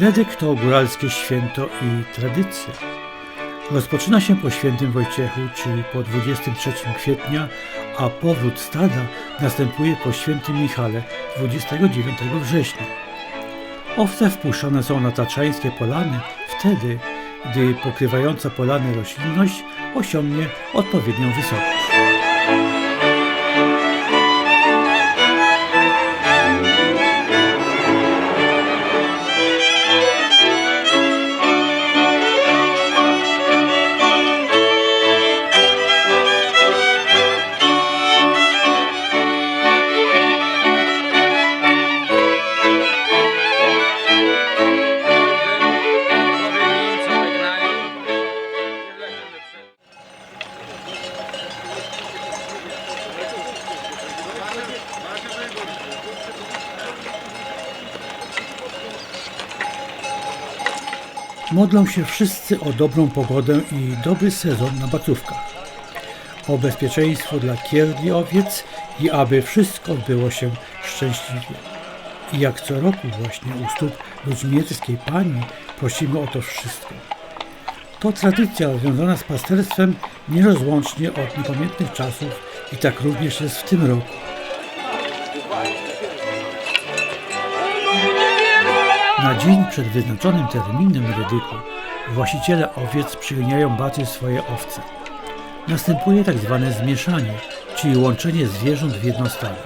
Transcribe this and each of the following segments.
Redek to góralskie święto i tradycja. Rozpoczyna się po świętym Wojciechu, czyli po 23 kwietnia, a powrót stada następuje po świętym Michale 29 września. Owce wpuszczane są na taczańskie polany wtedy, gdy pokrywająca polany roślinność osiągnie odpowiednią wysokość. Modlą się wszyscy o dobrą pogodę i dobry sezon na bacówkach. O bezpieczeństwo dla kier i owiec i aby wszystko odbyło się szczęśliwie. I jak co roku właśnie u stóp Ludźmieckiej Pani prosimy o to wszystko. To tradycja związana z pasterstwem nierozłącznie od niepamiętnych czasów i tak również jest w tym roku. Na dzień przed wyznaczonym terminem Redyku właściciele owiec przyganiają baty swoje owce. Następuje tak zwane zmieszanie, czyli łączenie zwierząt w jedno stado.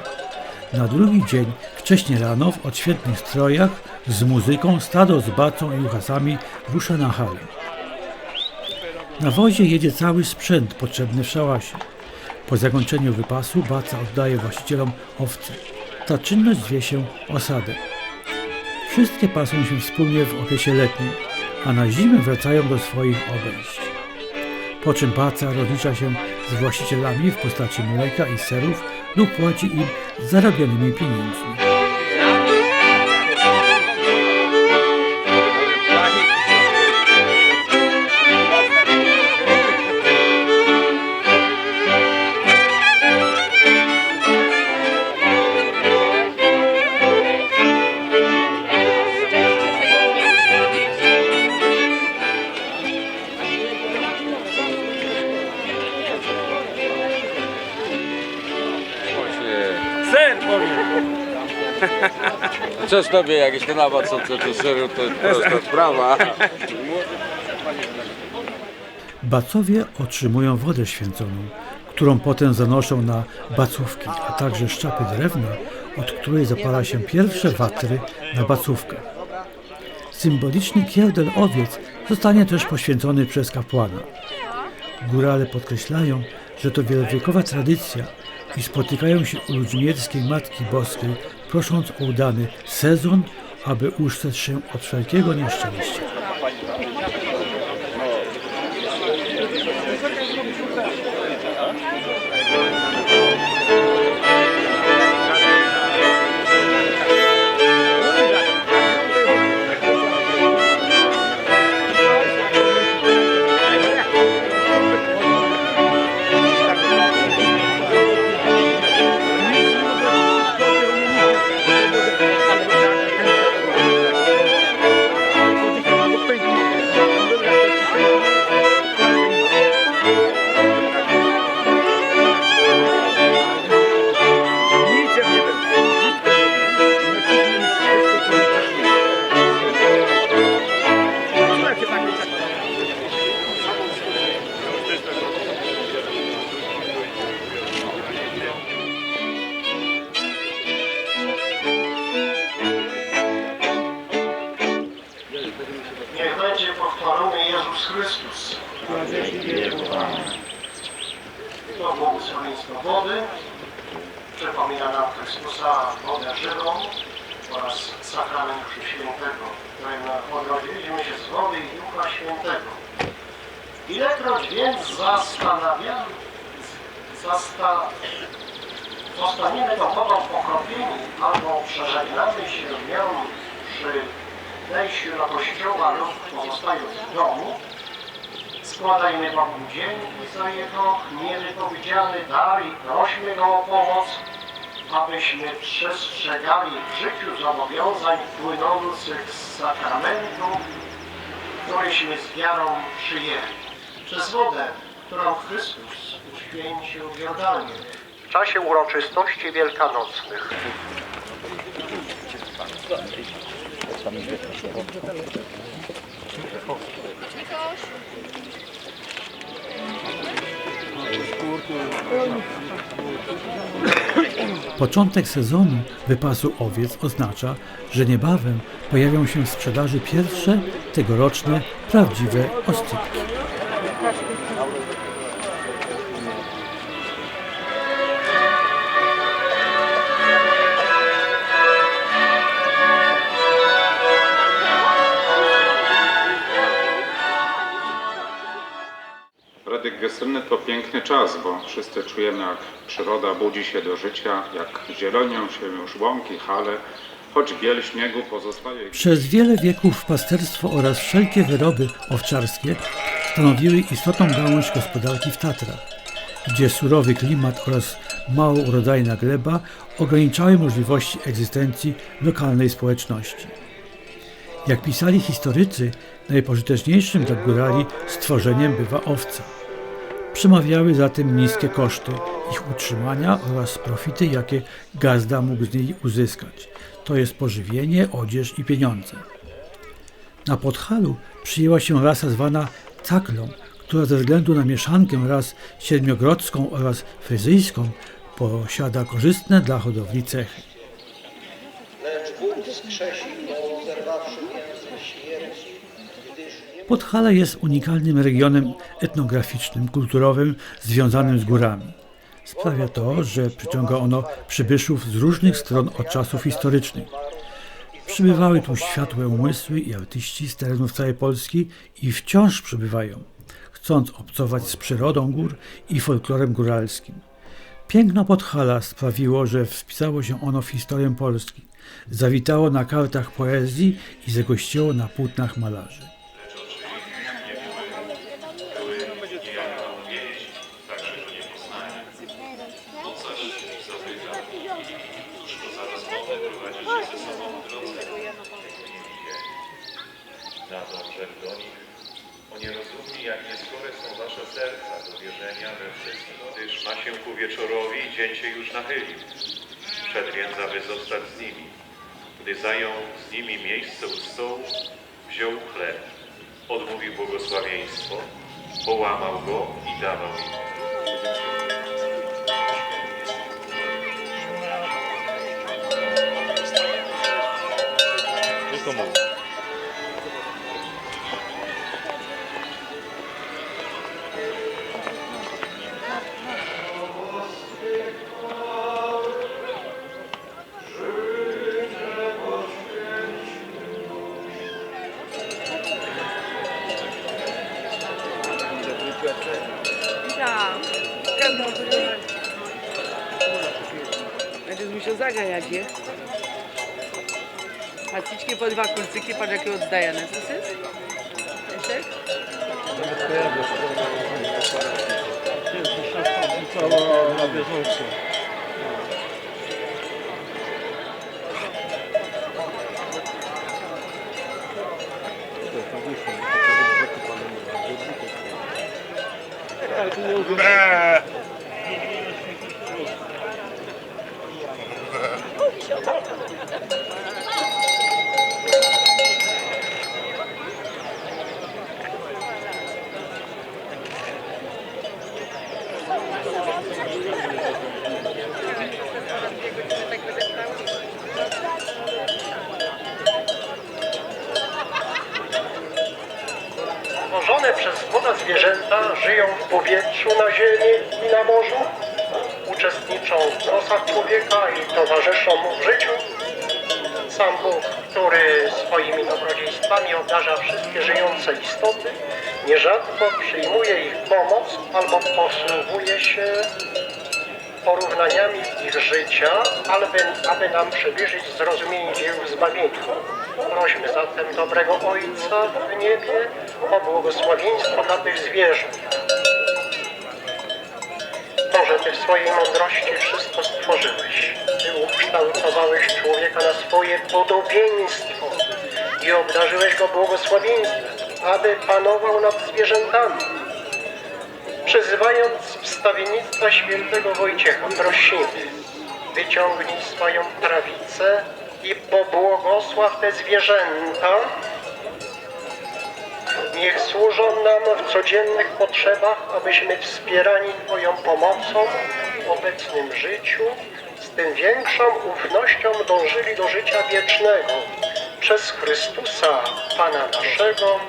Na drugi dzień, wcześnie rano, w odświętnych strojach, z muzyką, stado z bacą i uchasami rusza na halę. Na wozie jedzie cały sprzęt potrzebny w szałasie. Po zakończeniu wypasu baca oddaje właścicielom owce. Ta czynność zwie się osadę. Wszystkie pasą się wspólnie w okresie letnim, a na zimę wracają do swoich obejść. Po czym paca rozlicza się z właścicielami w postaci mleka i serów lub płaci im zarabianymi pieniędzmi. Z tobie, jakieś to nawet co co to sprawa. Bacowie otrzymują wodę święconą, którą potem zanoszą na bacówki, a także szczapy drewna, od której zapala się pierwsze watry na bacówkę. Symboliczny kiełdel owiec zostanie też poświęcony przez kapłana. Górale podkreślają, że to wielowiekowa tradycja i spotykają się u Ludźmierskiej Matki Boskiej, prosząc o udany sezon, aby uszczać się od wszelkiego nieszczęścia. Niech będzie pochwalony Jezus Chrystus. To błogosławieństwo wody przypomina nam Chrystusa wodę żywą oraz sakrament Chrztu Świętego, którym odrodziliśmy się z wody i Ducha Świętego. Ilekroć więc zastanawiamy, zasta, zostaniemy tą wodą pokropieni albo przeżegnamy się nią wejściu do kościoła lub pozostając w domu, składajmy Bogu dzięki za Jego niewypowiedziany dar i prośmy Go o pomoc, abyśmy przestrzegali w życiu zobowiązań płynących z sakramentu, któryśmy z wiarą przyjęli. Przez wodę, którą Chrystus uświęcił w Jordanie. W czasie uroczystości wielkanocnych Początek sezonu wypasu owiec oznacza, że niebawem pojawią się w sprzedaży pierwsze tegoroczne prawdziwe oscypki. To piękny czas, bo wszyscy czujemy, jak przyroda budzi się do życia, jak zielonią się już łąki, hale, choć biel śniegu pozostaje. Przez wiele wieków pasterstwo oraz wszelkie wyroby owczarskie stanowiły istotną gałąź gospodarki w Tatrach, gdzie surowy klimat oraz mało urodajna gleba ograniczały możliwości egzystencji lokalnej społeczności. Jak pisali historycy, najpożyteczniejszym dla górali stworzeniem bywa owca. Przemawiały zatem niskie koszty ich utrzymania oraz profity, jakie gazda mógł z niej uzyskać, to jest pożywienie, odzież i pieniądze. Na Podhalu przyjęła się rasa zwana caklą, która ze względu na mieszankę ras siedmiogrodzką oraz fryzyjską posiada korzystne dla hodowli cechy. Lecz Podhala jest unikalnym regionem etnograficznym, kulturowym związanym z górami. Sprawia to, że przyciąga ono przybyszów z różnych stron od czasów historycznych. Przybywały tu światłe umysły i artyści z terenów całej Polski i wciąż przybywają, chcąc obcować z przyrodą gór i folklorem góralskim. Piękno Podhala sprawiło, że wpisało się ono w historię Polski, zawitało na kartach poezji i zagościło na płótnach malarzy. Dążek do nich. O nierozumni, jak nieskore są wasze serca do wierzenia we wszystko, gdyż ma się ku wieczorowi dzień się już nachylił. Przed więc, aby zostać z nimi. Gdy zajął z nimi miejsce u stołu, wziął chleb, odmówił błogosławieństwo, połamał go i dawał im. Tylko Będziesz musiał zagrać, je? Paciczki po dwa kulcyki, patrz jakie oddajane. Co to jest? Leszek? Przez Boga zwierzęta żyją w powietrzu, na ziemi i na morzu, uczestniczą w losach człowieka i towarzyszą mu w życiu. Sam Bóg, który swoimi dobrodziejstwami obdarza wszystkie żyjące istoty, nierzadko przyjmuje ich pomoc albo posługuje się porównaniami ich życia, aby, aby nam przybliżyć zrozumienie dzieł zbawienia. Prośmy zatem dobrego Ojca w niebie o błogosławieństwo dla tych zwierząt. Może Ty w swojej mądrości wszystko stworzyłeś. Ty ukształtowałeś człowieka na swoje podobieństwo i obdarzyłeś go błogosławieństwem, aby panował nad zwierzętami. Przyzywając wstawiennictwa świętego Wojciecha, prosimy, wyciągnij swoją prawicę i pobłogosław te zwierzęta, Niech służą nam w codziennych potrzebach, abyśmy wspierani Twoją pomocą w obecnym życiu z tym większą ufnością dążyli do życia wiecznego. Przez Chrystusa Pana naszego.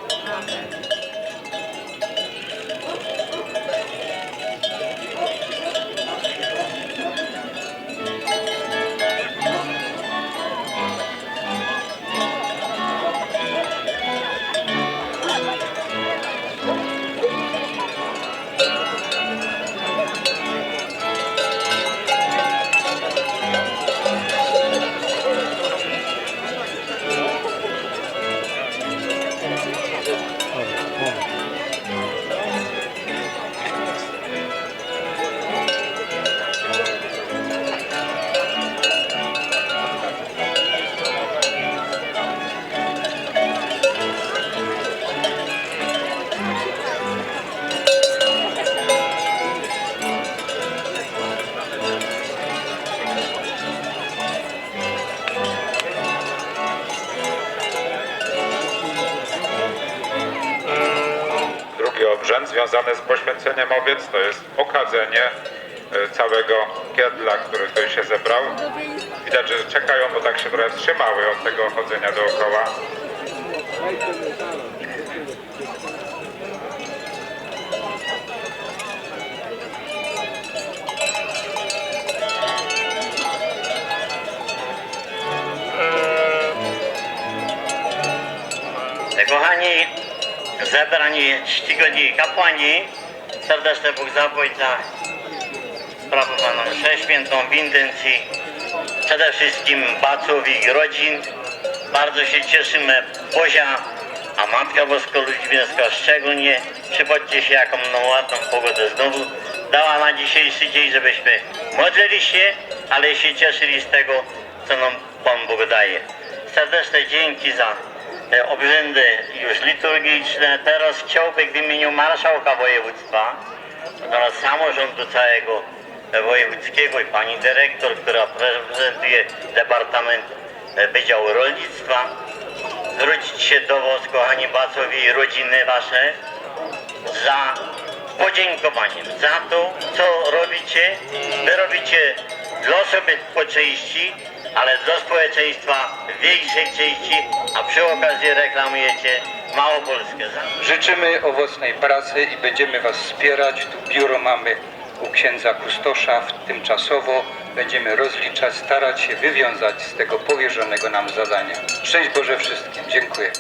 Obrzęd związany z poświęceniem owiec to jest okadzenie e, całego kiedla, który tutaj się zebrał. Widać, że czekają, bo tak się trochę wstrzymały od tego chodzenia dookoła. Kochani, zebrani czcigodni kapłani, serdeczny Bóg zapłać za sprawowaną mszę świętą w intencji przede wszystkim baców i rodzin. Bardzo się cieszymy, Bozia, a Matka Boska Ludźmiecka szczególnie. Przychodźcie się, jaką no ładną pogodę znowu dała na dzisiejszy dzień, żebyśmy modlili się, ale się cieszyli z tego, co nam Pan Bóg daje. Serdeczne dzięki za obrzędy już liturgiczne. Teraz chciałbym w imieniu marszałka województwa oraz samorządu całego wojewódzkiego i pani dyrektor, która reprezentuje Departament Wydziału Rolnictwa, zwrócić się do Was, kochani Bacowi i rodziny Wasze, za podziękowaniem za to, co robicie. Wy robicie dla sobie po części, ale dla społeczeństwa większej części, a przy okazji reklamujecie Małopolskę. Życzymy owocnej pracy i będziemy Was wspierać. Tu biuro mamy u księdza Kustosza tymczasowo. Będziemy rozliczać, starać się wywiązać z tego powierzonego nam zadania. Szczęść Boże wszystkim. Dziękuję.